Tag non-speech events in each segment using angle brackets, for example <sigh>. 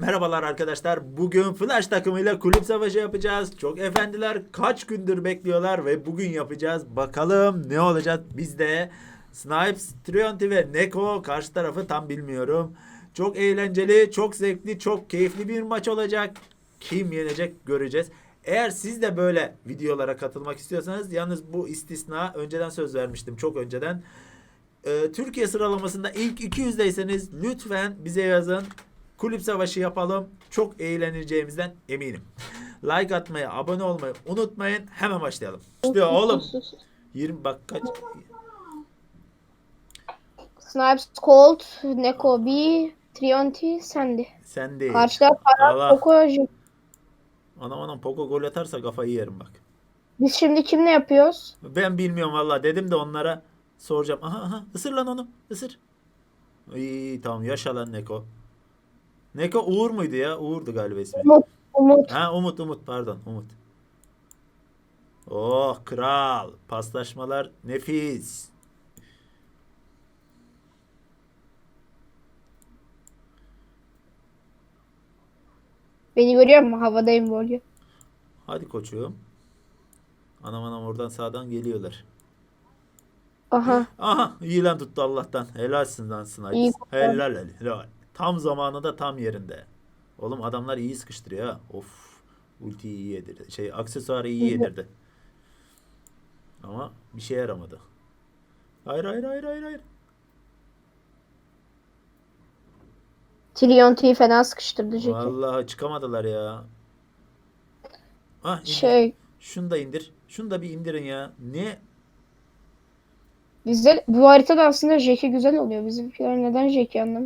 Merhabalar arkadaşlar. Bugün Flash takımıyla kulüp savaşı yapacağız. Çok efendiler kaç gündür bekliyorlar ve bugün yapacağız. Bakalım ne olacak bizde. Snipes, Trionti ve Neko karşı tarafı tam bilmiyorum. Çok eğlenceli, çok zevkli, çok keyifli bir maç olacak. Kim yenecek göreceğiz. Eğer siz de böyle videolara katılmak istiyorsanız yalnız bu istisna önceden söz vermiştim çok önceden. Ee, Türkiye sıralamasında ilk 200'deyseniz lütfen bize yazın. Kulüp savaşı yapalım. Çok eğleneceğimizden eminim. <laughs> Like atmayı, abone olmayı unutmayın. Hemen başlayalım. İşte oğlum 20 bak kaç Snipes, Colt, Neko B, Trionti, Sandy. değil. Karşıda para, Allah. Poco, Jim. Anam anam Poco gol atarsa kafayı yerim bak. Biz şimdi kimle yapıyoruz? Ben bilmiyorum valla dedim de onlara soracağım. Aha aha ısır lan onu ısır. İyi tamam yaşa lan Neko. Neko Uğur muydu ya? Uğur'du galiba ismi. Umut, Umut. Ha Umut Umut pardon Umut. Oh kral. Paslaşmalar nefis. Beni görüyor musun? Havadayım böyle. Hadi koçum. Anam anam oradan sağdan geliyorlar. Aha. Aha iyi lan tuttu Allah'tan. Helalsin lan Snipes. İyi. Helal helal. helal. Tam zamanında tam yerinde. Oğlum adamlar iyi sıkıştırıyor ha. Of. Ultiyi iyi yedirdi. Şey aksesuarı iyi yedirdi. Ama bir şey yaramadı. Hayır hayır hayır hayır hayır. Trionti'yi fena sıkıştırdı Jackie. Vallahi çıkamadılar ya. Ah, indir. Şey, Şunu da indir. Şunu da bir indirin ya. Ne? bizde bu haritada aslında Jackie güzel oluyor. Bizimkiler neden Jackie anlam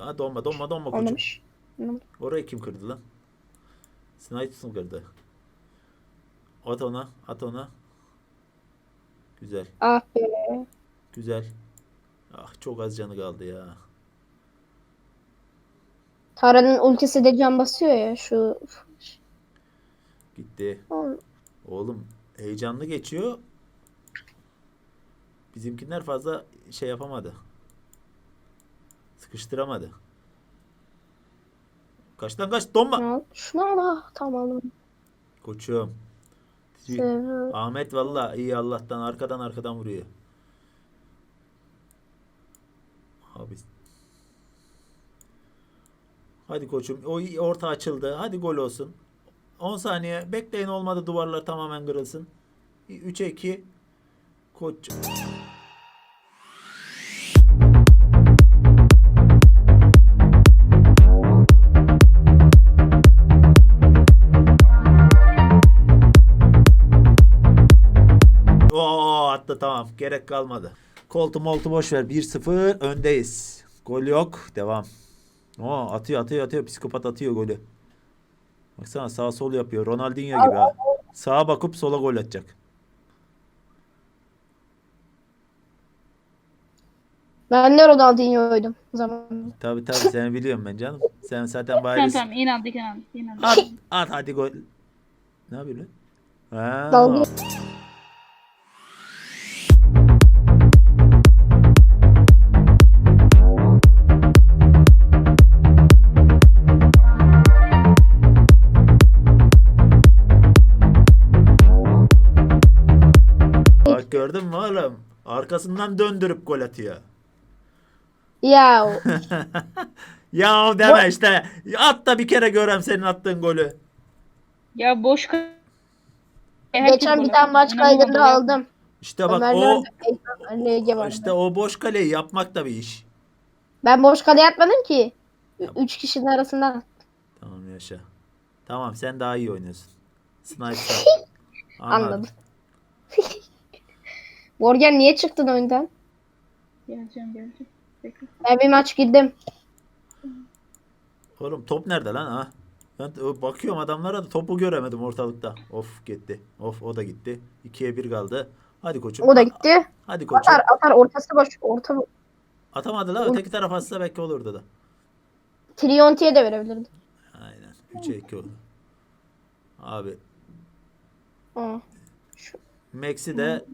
Aa, donma donma donma koçum. anlamış. Anlamadım. Orayı kim kırdı lan? Snipes mı kırdı? At ona, at ona. Güzel, Ah be. güzel. Ah çok az canı kaldı ya. Tara'nın ultisi de can basıyor ya şu. Gitti. Oğlum heyecanlı geçiyor. Bizimkiler fazla şey yapamadı. Sıkıştıramadı. Kaç lan kaç donma. Ah, Tamam. Koçum. Sev- Ahmet valla iyi Allah'tan arkadan arkadan vuruyor. Abi. Hadi koçum. O orta açıldı. Hadi gol olsun. 10 saniye. Bekleyin olmadı duvarlar tamamen kırılsın. 3'e 2. Koç. Attı tamam. Gerek kalmadı. Koltu moltu boş ver. 1-0 öndeyiz. Gol yok. Devam. Oo atıyor atıyor atıyor. Psikopat atıyor golü. Baksana sağ sol yapıyor. Ronaldinho gibi ha. Sağa bakıp sola gol atacak. Ben de Ronaldinho'ydum zaman. Tabi tabi seni biliyorum ben canım. Sen zaten Tamam bariz. tamam inandık inandık inandık. At, at hadi gol. Ne yapıyorsun lan? Ha. Gördün mü oğlum? Arkasından döndürüp gol atıyor. Ya <laughs> Ya deme işte. At da bir kere görem senin attığın golü. Ya boş ka- geçen bir tane maç kaydını aldım. İşte bak Ömer o vardı. işte o boş kaleyi yapmak da bir iş. Ben boş kale atmadım ki. Ü- Üç kişinin arasından. Tamam yaşa. Tamam sen daha iyi oynuyorsun. Sniper. <laughs> Anladım. <laughs> Morgan niye çıktın oyundan? Geleceğim geleceğim. Bekle. Ben bir maç girdim. Oğlum top nerede lan ha? Ben bakıyorum adamlara da topu göremedim ortalıkta. Of gitti. Of o da gitti. 2'ye 1 kaldı. Hadi koçum. O da gitti. Hadi koçum. Atar atar ortası boş. Orta Atamadı la. Öteki taraf atsa belki olurdu da. Trionti'ye de verebilirdim. Aynen. 3'e 2 oldu. Abi Aa. Max'i de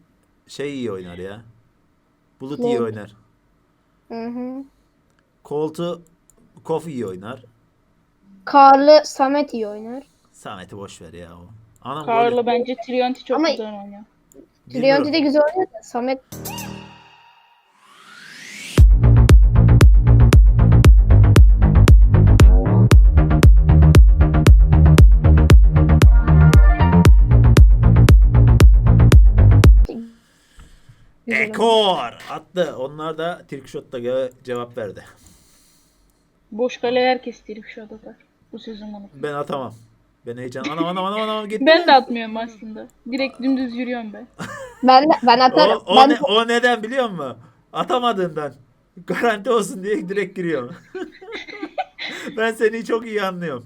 şey iyi oynar ya. Bulut Ne? iyi oynar. Hı hı. Colt'u Kof iyi oynar. Karlı Samet iyi oynar. Samet'i boş ver ya o. Anam Karlı golü- bence Trionti çok Ama- güzel oynuyor. Trionti de güzel oynuyor da Samet Ekor attı. Onlar da Trickshot'ta ge- cevap verdi. Boş kale herkes şu atar. Bu sözüm onu. Ben atamam. Ben heyecan. Anam anam anam anam gitti. Ben de atmıyorum aslında. Direkt dümdüz yürüyorum ben. <laughs> Ben ben o, atarım. o, ben ne- o neden biliyor musun? Atamadığından. Garanti olsun diye direkt giriyorum. <laughs> ben seni çok iyi anlıyorum.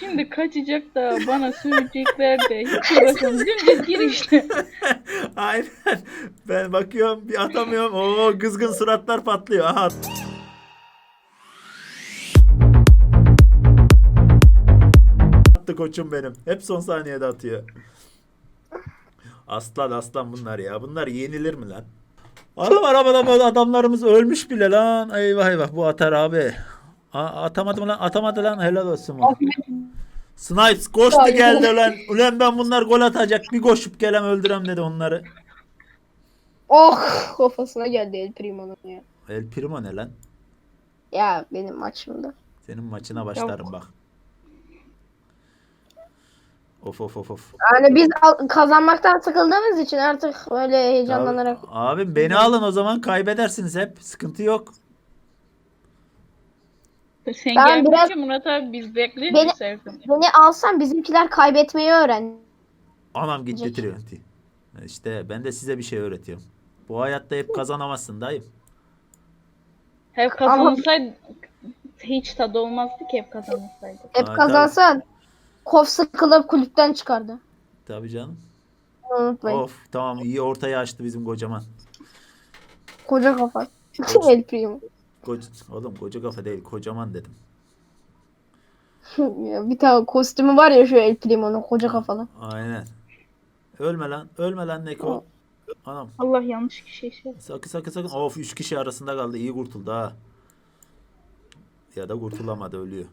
Şimdi kaçacak da bana sövecekler de hiç uğraşamam. Dümdüz gir işte. <laughs> <laughs> Aynen. Ben bakıyorum bir atamıyorum. Oo kızgın suratlar patlıyor. Aha. Attı koçum benim. Hep son saniyede atıyor. Aslan aslan bunlar ya. Bunlar yenilir mi lan? Adam arabada adamlarımız ölmüş bile lan. Eyvah eyvah bu atar abi. A atamadı mı lan? Atamadı lan. Helal olsun. bana. Snipes koştu geldi lan. Ulan ben bunlar gol atacak. Bir koşup gelem öldürem dedi onları. oh kafasına geldi El Primo'nun ya. El Primo ne lan? Ya benim maçımda. Senin maçına başlarım bak. Of of of of. Yani biz kazanmaktan sıkıldığımız için artık öyle heyecanlanarak. Abi, abi beni alın o zaman kaybedersiniz hep. Sıkıntı yok. Sen Ben gelmeyince biraz- Murat abi biz bekliyoruz Beni-. Beni alsan bizimkiler kaybetmeyi öğren. Anam Jack. Trinity. İşte ben de size bir şey öğretiyorum. Bu hayatta hep kazanamazsın dayım. Hep kazanılsaydı hiç tadı olmazdı ki hep kazanılsaydı. Hep kazansan Kof sıkılıp kulüpten çıkardı. Tabii canım. Unutmayın. Of tamam iyi ortaya açtı bizim kocaman. Koca kafa. <laughs> El Primo. Koca, oğlum koca kafa değil kocaman dedim. Bir tane kostümü var ya şu El Primo'nun koca kafalı. Aynen. Ölme lan. Ölme lan Neko. Anam. Allah yanlış kişiye şey. Sakın sakın sakın. Of 3 kişi arasında kaldı. İyi kurtuldu ha. Ya da kurtulamadı ölüyor.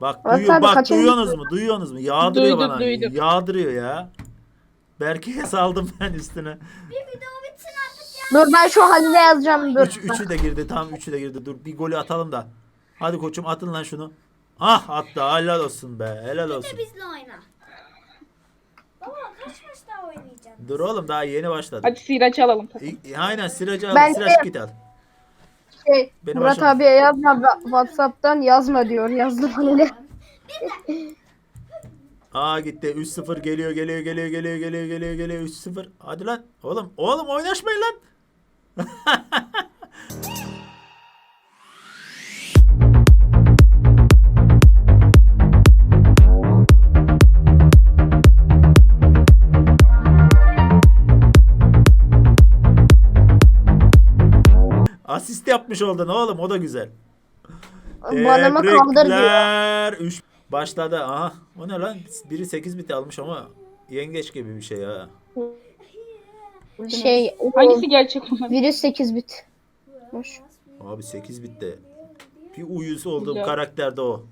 Bak Murat duyuyor, abi bak kaçıncı- duyuyorsunuz mu? Duyuyorsunuz mu? Yağdırıyor Duyduk, bana. duyduk. Yağdırıyor ya. Berke'ye saldım ben üstüne. Dur ben şu Halil'e yazacağım. Dur. Üç, üçü de girdi. Tam üçü de girdi. Dur bir golü atalım da. Hadi koçum atın lan şunu. Ah attı. Helal olsun be. Helal olsun. bizle oyna. Baba kaç maç daha oynayacaksın? Dur oğlum daha yeni başladı. Hadi siraç alalım. İ- Aynen sıracı al. Ben Sıraç de- git al. Şey, Benim Murat başım- abiye yazma Whatsapp'tan yazma diyor. Yazdı Halil'e. Aa gitti. 3-0 geliyor geliyor geliyor geliyor geliyor geliyor geliyor 3-0. Hadi lan. Oğlum oğlum oynaşmayın lan. <laughs> Asist yapmış oldun oğlum o da güzel. Bana mı kaldır diyor. Üç başladı. Aha. O ne lan? Biri 8 bit almış ama yengeç gibi bir şey ha. Şey, o Hangisi gerçek olan? virüs 8 bit. Boş. Abi 8 bitte. Bir uyuz olduğum Güzel. karakter de o.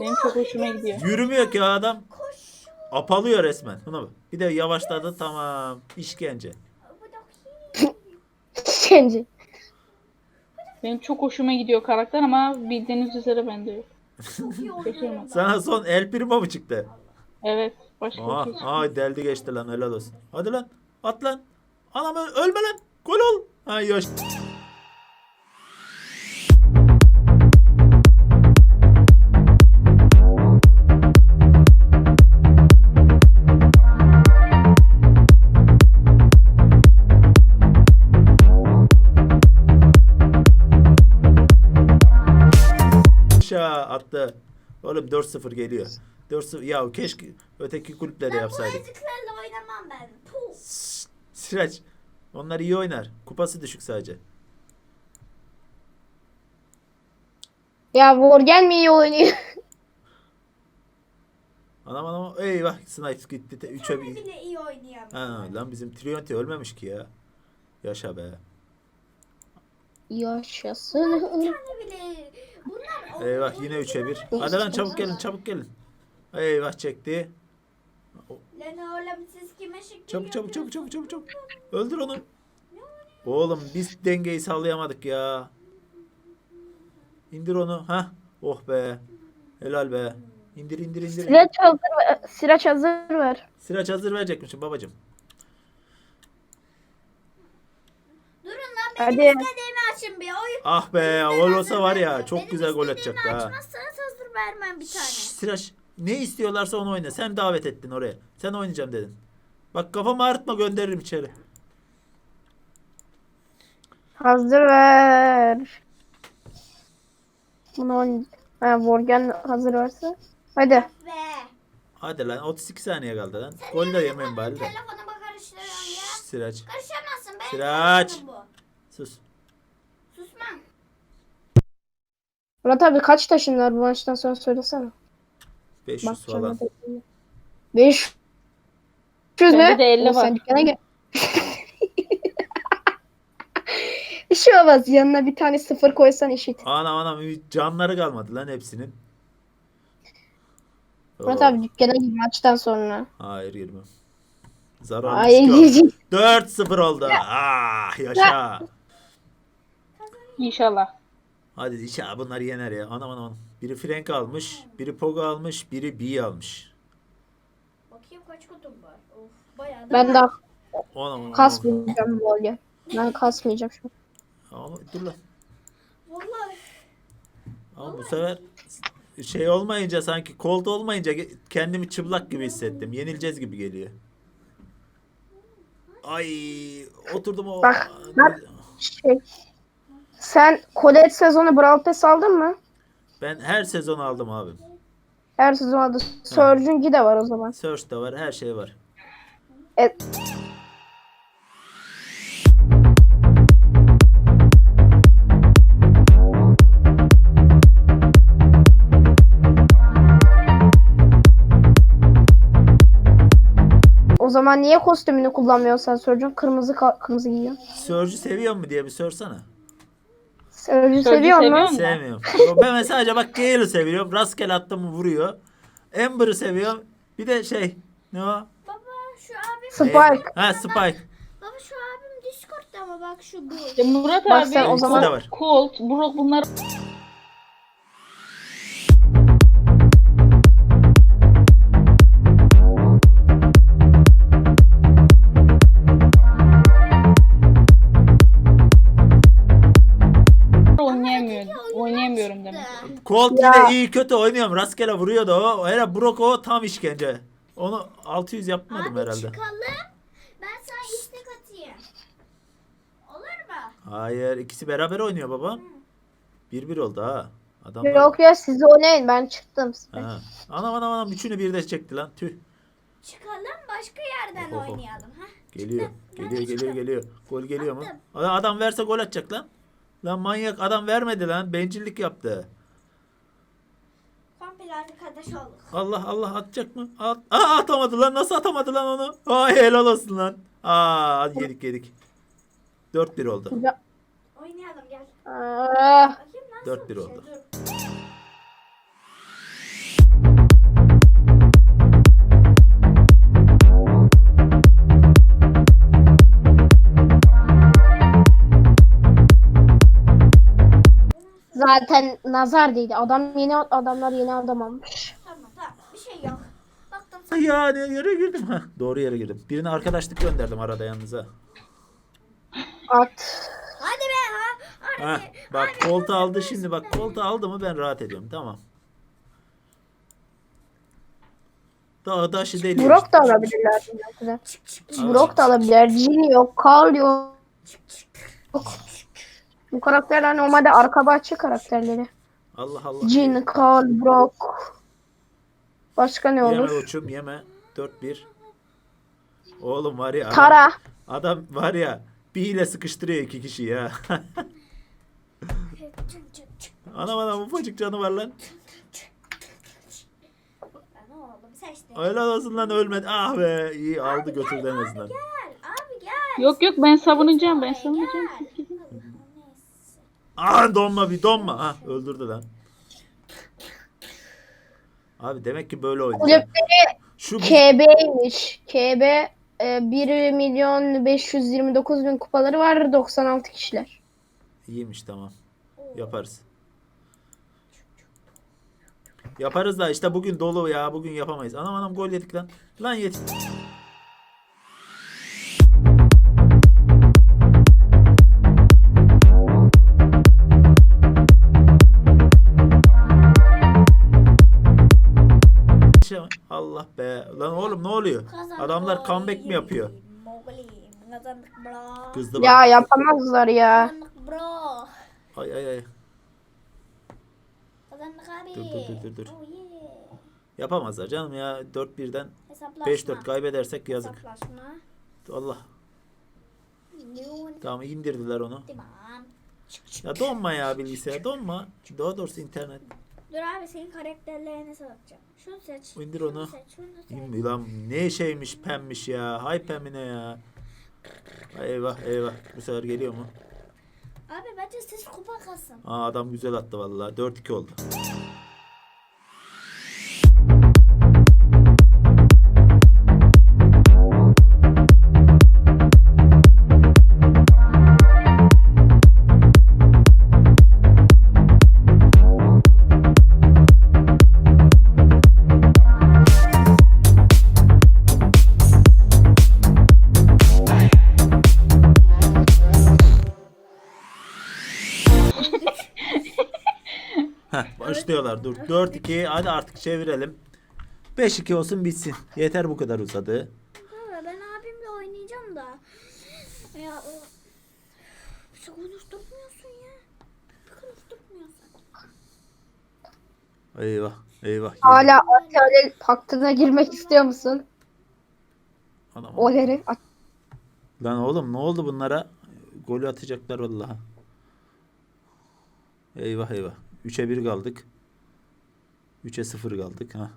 Benim çok hoşuma gidiyor. Yürümüyor ki adam. Apalıyor resmen. Buna bak. Bir de yavaşladı tamam. İşkence. <laughs> İşkence. Benim çok hoşuma gidiyor karakter ama bildiğiniz üzere bende yok. Şaşırmadım. Sana son El Primo mu çıktı? Evet. Başka bir şey. aha deldi geçti lan helal olsun. Hadi lan. At lan. Anam öl- ölme lan. Gol ol. Ha yaş. Aşağı attı. Oğlum 4-0 geliyor. 4-0 ya keşke öteki kulüple de yapsaydık. Eziklerle oynamam ben. Puh. Şşş, Sıraç. Onlar iyi oynar. Kupası düşük sadece. Ya Vorgen mi iyi oynuyor? <laughs> Anam anam. Eyvah. Snipes gitti. 3'e Ben bir. bile iyi oynayamam. Ha, lan bizim Trionti ölmemiş ki ya. Yaşa be. Yaşasın. Bile Eyvah yine 3'e 1. Hadi lan çabuk gelin çabuk gelin. Eyvah çekti. Lan oğlum siz kime şekil Çabuk çabuk çabuk çabuk çabuk çabuk. Öldür onu. Oğlum biz dengeyi sağlayamadık ya. İndir onu. Ha? Oh be. Helal be. İndir indir indir. Sıraç hazır ver. Sıraç hazır ver. Sıraç hazır verecekmişim babacım. Durun lan Hadi. benim istediğimi açın bir. Oyun. Ah be gol olsa var ya çok Benim güzel gol atacaktı ha. açmazsanız hazır vermem bir Şşş, tane. Sıraç ne istiyorlarsa onu oyna. Sen davet ettin oraya. Sen oynayacağım dedin. Bak kafamı ağrıtma gönderirim içeri. Hazır ver. Bunu oyn- ha, Morgan hazır varsa. Hadi. Ve. Hadi lan 32 saniye kaldı lan. Gol de yemem bari de. Telefonumu karıştırıyorum Şşş, ya. Sıraç. Karışamazsın benim Sıraç. telefonum bu. Sus. Susmam. Murat abi kaç taşın var bu maçtan sonra söylesene. 500 Bakacağım. falan. 500 mü? Bende de 50 O, sen var. dükkana gel. <laughs> Bir şey olmaz. Yanına bir tane sıfır koysan eşit. Anam anam canları kalmadı lan hepsinin. Murat Oo, abi dükkana gir maçtan sonra. Hayır girmem. Zararlı Ay skor. gireceğim. <laughs> 4-0 oldu. Ah yaşa. İnşallah. Hadi inşallah bunlar yener ya. Anam anam. anam. Biri Frank almış, biri Pogo almış, biri B almış. Bakayım kaç kutum var. Of bayağı da Ben var. daha Anam anam. kasmayacağım bu. Ben kasmayacağım şu an. Ama dur lan. Vallahi. Ama bu sefer şey olmayınca sanki kolt olmayınca ge- kendimi çıplak gibi hissettim. Yenileceğiz gibi geliyor. Ay oturdum o. Bak, bak. Şey, sen Colette sezonu Brawl Pass aldın mı? Ben her sezon aldım abi. Her sezon aldın. Surge'unki de var o zaman. Search da var, her şey var. E, o zaman niye kostümünü kullanmıyorsun sen Surge'un? Kırmızı ka- kırmızı giyiyorsun. Surge'ü seviyor mu diye bir sorsana. Surge'u seviyor musun? Sevmiyorum. ben sadece bak Gale'ı seviyorum. Rastgele attım vuruyor. Amber'ı seviyorum. Bir de şey ne o? Baba şu abim. Spike. Ha Spike. Baba şu abim Discord'da ama bak şu bu. Ya Murat Bak abi, sen o zaman- Colt, Colt, Brock bunlar Colt Ya. yine iyi kötü oynuyorum. Rastgele vuruyor da o. Hele Brock o tam işkence. Onu 600 yapmadım Abi herhalde. çıkalım. Ben sana istek atayım. Olur mu? Hayır ikisi beraber oynuyor baba. 1-1 oldu ha. Adam Yok ya siz oynayın ben çıktım. Ha. Anam anam anam üçünü bir de çekti lan. Tüh. Çıkalım başka yerden Oho. oynayalım. ha. Geliyor. Geliyor geliyor geliyor. Gol geliyor mu? Adam verse gol atacak lan. Lan manyak adam vermedi lan. Bencillik yaptı. Arkadaş olduk. Allah Allah atacak mı? At. Aa atamadı lan. Nasıl atamadı lan onu? Ay helal olsun lan. Aa hadi yedik yedik. 4-1 oldu. Ya, Oynayalım gel. Aa, Bakayım nasıl Dört bir bir şey. oldu. Dur. Zaten nazar değdi. Adam yeni adamlar yeni adam almış. Tamam tamam bir şey yok. Baktım sen. Ya ne yere girdim. Heh, doğru yere girdim. Birine arkadaşlık gönderdim arada yalnız ha. At. Hadi be ha. Hadi. Heh, bak koltuğu aldı şimdi bak koltuğu aldı mı ben rahat ediyorum tamam. Dağı taşı deliyor. Brock da alabilirler. Brock da alabilir. Jin yok. Carl yok. Bu karakterler normalde arka bahçe karakterleri. Allah Allah. Jin, Carl, Brock. Başka ne Yeme olur? uçum yeme. 4-1. Oğlum var ya. adam- Tara. Adam var ya. Bir ile sıkıştırıyor iki kişi ya. <laughs> Anam anam ufacık canı var lan. Helal olsun lan ölmedi. Ah be iyi aldı götürdü en azından. Gel abi gel. Yok yok ben savunacağım ben savunacağım. Ah donma bir donma. Ha öldürdü lan. Abi demek ki böyle oynayacağım. Kulüpleri Şu KB'ymiş. KB e, 1 milyon 529 bin kupaları var 96 kişiler. iyiymiş tamam. Yaparız. Yaparız da işte bugün dolu ya. Bugün yapamayız. Anam anam gol yedik lan. Lan yedik. Oluyor? Adamlar comeback mi yapıyor? Kızdı bak. Ya yapamazlar ya. Bro. Ay ay ay. Kazandık abi. Dur, dur, dur, dur, dur. Oh yeah. Yapamazlar canım ya. 4-1'den Hesaplaşma. 5-4 kaybedersek yazık. Hesaplaşma. Allah. Tamam indirdiler onu. Ya donma ya bilgisayar donma. Daha doğrusu internet. Dur abi senin karakterlerine satacağım. Şunu seç. İndir şunu onu. Seç, şunu seç. İn- ne şeymiş pemmiş ya. Hay pemine ya. Ay eyvah eyvah. Bu sefer geliyor mu? Abi bence siz kupa kasın. Aa adam güzel attı vallahi. 4-2 oldu. Heh başlıyorlar dur. 4-2 hadi artık çevirelim. 5-2 olsun bitsin. Yeter bu kadar uzadı. Baba ben abimle oynayacağım da. Ya o... Şu konuşturmuyorsun ya. Konuşturmuyorsun. Eyvah eyvah. Hala Atölye paktına girmek istiyor musun? Anam. Oleri. Lan oğlum ne oldu bunlara? Golü atacaklar vallahi. Eyvah eyvah. 3'e 1 kaldık. 3'e 0 kaldık ha.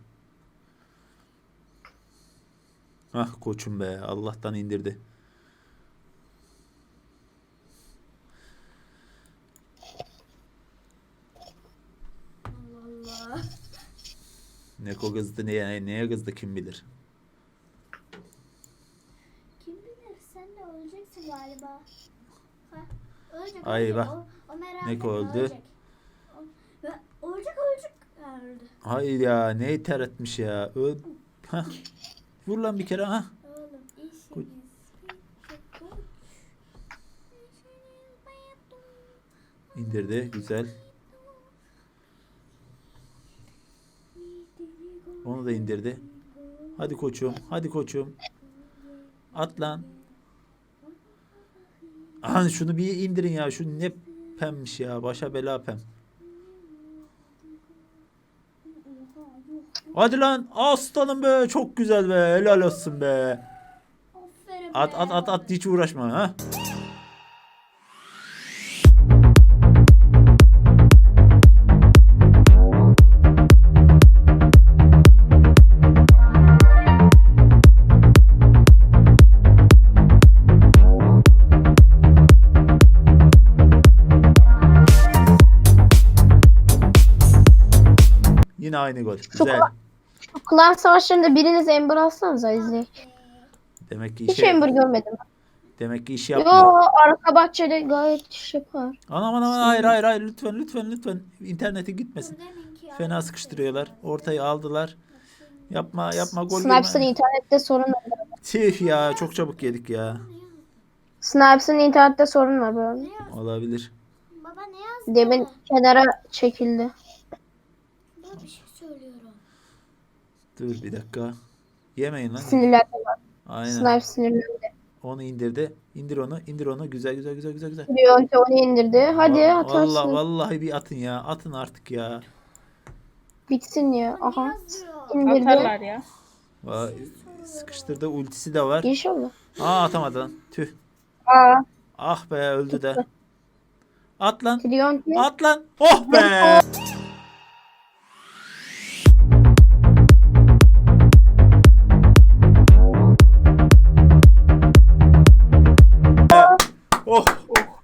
Hah koçum be. Allah'tan indirdi. Allah Allah. Neko kızdı neye, neye kızdı kim bilir. Kim bilir sen de öleceksin galiba. Ha, ölecek. Ay ölecek. bak. O, öldü? Ölecek. O, ve ölecek ölecek. Ha, öldü. Hayır ya neyi ter etmiş ya. Öl. Hah. Vur lan bir kere ha. Oğlum işiniz. İndirdi güzel. Onu da indirdi. Hadi koçum, hadi koçum. At lan. Aha şunu bir indirin ya. Şu ne pemmiş ya. Başa bela pem. Hadi lan. Aslanım be. Çok güzel be. Helal olsun be. Aferin At be. at at at hiç uğraşma ha. Yine aynı gol. Güzel. Klan savaşlarında biriniz Ember alsanıza izleyek. Demek ki Hiç işe Ember görmedim. demek ki iş Yo yapmıyor. arka bahçede gayet iş yapar. Anam anam hayır hayır hayır lütfen lütfen lütfen interneti gitmesin. Fena sıkıştırıyorlar. Ortayı aldılar. Yapma yapma gol Snipes'ın internette sorun var. Tüh ya çok çabuk yedik ya. Snipes'ın internette sorun var böyle. Olabilir. Baba ne yazdı? Demin kenara çekildi. Baba bir şey söylüyorum. Dur bir dakika. Yemeyin lan. Sinirlendi var. Aynen. Snipe sinirlendi. Onu indirdi. İndir onu. indir onu. Güzel güzel güzel güzel güzel. Biyonte onu indirdi. Hadi Va- atarsın. Vallahi vallahi bir atın ya. Atın artık ya. Bitsin ya. Aha. İndirdi. Atarlar ya. Va- Sıkıştırdı. Ultisi de var. İnşallah. Aa atamadı lan. Tüh. Aa. Ah be öldü de. At lan. Biyonte. At lan. Oh be. <laughs> Oh.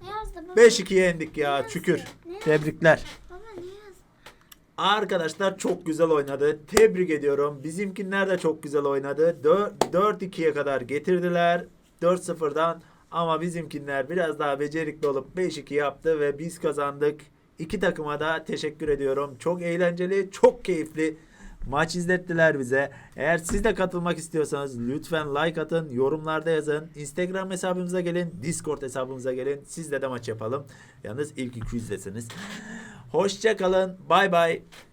Ne yazdı baba? 5-2 yendik ya. Şükür. Tebrikler. Baba ne yazdı? Arkadaşlar çok güzel oynadı. Tebrik ediyorum. Bizimkinler de çok güzel oynadı. 4-2'ye kadar getirdiler. 4-0'dan ama bizimkinler biraz daha becerikli olup 5-2 yaptı ve biz kazandık. İki takıma da teşekkür ediyorum. Çok eğlenceli, çok keyifli maç izlettiler bize. Eğer siz de katılmak istiyorsanız lütfen like atın, yorumlarda yazın. Instagram hesabımıza gelin, Discord hesabımıza gelin. Sizle de maç yapalım. Yalnız ilk 200'desiniz. Hoşça kalın. Bay bay.